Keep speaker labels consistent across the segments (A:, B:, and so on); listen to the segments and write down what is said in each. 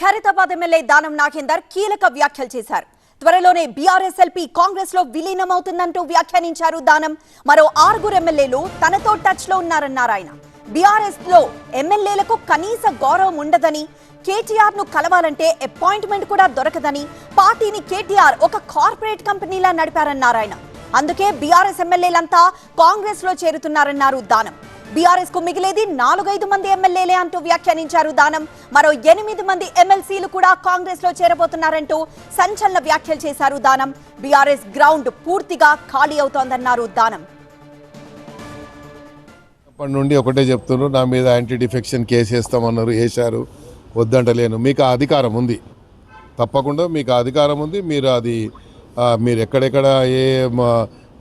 A: Khairatabad MLA Danam Nagender కీలక వ్యాఖ్యలు చేశారు. త్వరలోనే బీఆర్ఎస్ ఎల్పీ కాంగ్రెస్లో విలీనమవుతుందంటూ వ్యాఖ్యానించారు దానం. మరో ఆరుగురు ఎమ్మెల్యేలు తనతో టచ్లో ఉన్నారన్నారు ఆయన. బీఆర్ఎస్లో ఎమ్మెల్యేలకు కనీస గౌరవం ఉండదని కేటీఆర్ను కలవాలంటే అపాయింట్మెంట్ కూడా దొరకదని పార్టీని కేటీఆర్ ఒక కార్పొరేట్ కంపెనీలా నడిపారన్నారు ఆయన. అందుకే బీఆర్ఎస్ ఎమ్మెల్యేలంతా కాంగ్రెస్లో చేరుతున్నారన్నారు దానం. బీఆర్ఎస్కు మిగిలేది నాలుగైదు మంది ఎమ్మెల్యేలే అంటూ వ్యాఖ్యానించారు దానం. మరో ఎనిమిది మంది ఎమ్మెల్సీలు కూడా కాంగ్రెస్లో చేరబోతున్నారంటూ సంచలన వ్యాఖ్యలు చేశారు దానం. బీఆర్ఎస్ గ్రౌండ్ పూర్తిగా ఖాళీ అవుతోందన్నారు దానం.
B: అప్పటి నుండి ఒకటే చెప్తున్నారు నా మీద యాంటీ డిఫెక్షన్ కేసు వేస్తామన్నారు వేశారు వద్దంటలేను. మీకు అధికారం ఉంది. తప్పకుండా మీకు అధికారం ఉంది. మీరు అది మీరు ఎక్కడెక్కడ ఏ మా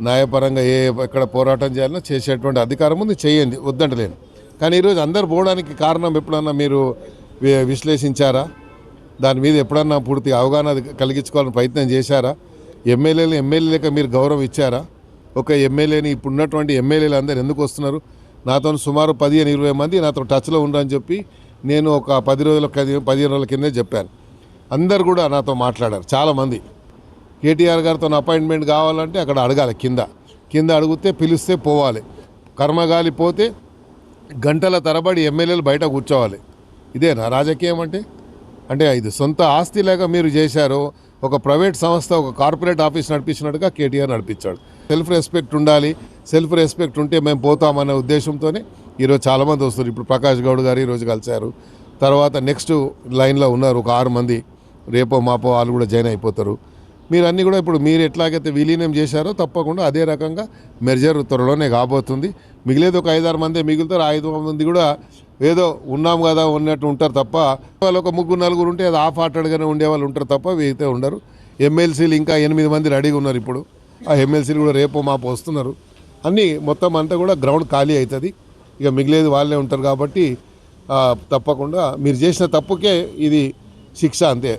B: న్యాయపరంగా ఏ ఎక్కడ పోరాటం చేయాలన్నా చేసేటువంటి అధికారం ఉంది. చేయండి. వద్దంటలేను. కానీ ఈరోజు అందరు పోవడానికి కారణం ఎప్పుడన్నా మీరు విశ్లేషించారా? దాని మీద ఎప్పుడన్నా పూర్తి అవగాహన కలిగించుకోవాలని ప్రయత్నం చేశారా? ఎమ్మెల్యేలు ఎమ్మెల్యేలకు మీరు గౌరవం ఇచ్చారా? ఒక ఎమ్మెల్యేని ఇప్పుడు ఉన్నటువంటి ఎమ్మెల్యేలు అందరు ఎందుకు వస్తున్నారు? నాతో సుమారు పదిహేను ఇరవై మంది నాతో టచ్లో ఉండని చెప్పి నేను ఒక పది రోజుల పది- పదిహేను రోజుల కిందే చెప్పాను. అందరు కూడా నాతో మాట్లాడారు. చాలామంది కేటీఆర్ గారితో అపాయింట్మెంట్ కావాలంటే అక్కడ అడగాలి కింద. కింద అడిగితే పిలిస్తే పోవాలి. కర్మగాలి పోతే గంటల తరబడి ఎమ్మెల్యేలు బయట కూర్చోవాలి. ఇదేనా రాజకీయం అంటే? అంటే ఇది సొంత ఆస్తి లేక మీరు చేశారు ఒక ప్రైవేట్ సంస్థ ఒక కార్పొరేట్ ఆఫీస్ నడిపించినట్టుగా కేటీఆర్ నడిపించాడు. సెల్ఫ్ రెస్పెక్ట్ ఉండాలి. సెల్ఫ్ రెస్పెక్ట్ ఉంటే మేము పోతామనే ఉద్దేశంతోనే ఈరోజు చాలామంది వస్తారు ఇప్పుడు ప్రకాష్ గౌడ్ గారు ఈరోజు కలిశారు. తర్వాత నెక్స్ట్ లైన్లో ఉన్నారు ఒక ఆరు మంది. రేపో మాపో వాళ్ళు కూడా జాయిన్ అయిపోతారు. మీరు అన్నీ కూడా ఇప్పుడు మీరు ఎట్లాగైతే విలీనం చేశారో తప్పకుండా అదే రకంగా మెర్జర్ త్వరలోనే కాబోతుంది. మిగిలేదు ఒక ఐదారు మంది మిగులుతారు ఐదు మంది కూడా ఏదో ఉన్నాం కదా ఉన్నట్టు ఉంటారు తప్ప వాళ్ళు ఒక ముగ్గురు నలుగురు ఉంటే అది ఆఫ్ ఆటడ్గానే ఉండే వాళ్ళు ఉంటారు తప్ప వీతే ఉండరు. ఎమ్మెల్సీలు ఇంకా ఎనిమిది మంది రెడీగా ఉన్నారు ఇప్పుడు. ఆ ఎమ్మెల్సీలు కూడా రేపు మాపు వస్తున్నారు. అన్నీ మొత్తం అంతా కూడా గ్రౌండ్ ఖాళీ అవుతుంది. ఇక మిగిలేదు వాళ్ళే ఉంటారు కాబట్టి తప్పకుండా మీరు చేసిన తప్పుకే ఇది శిక్ష అంతే.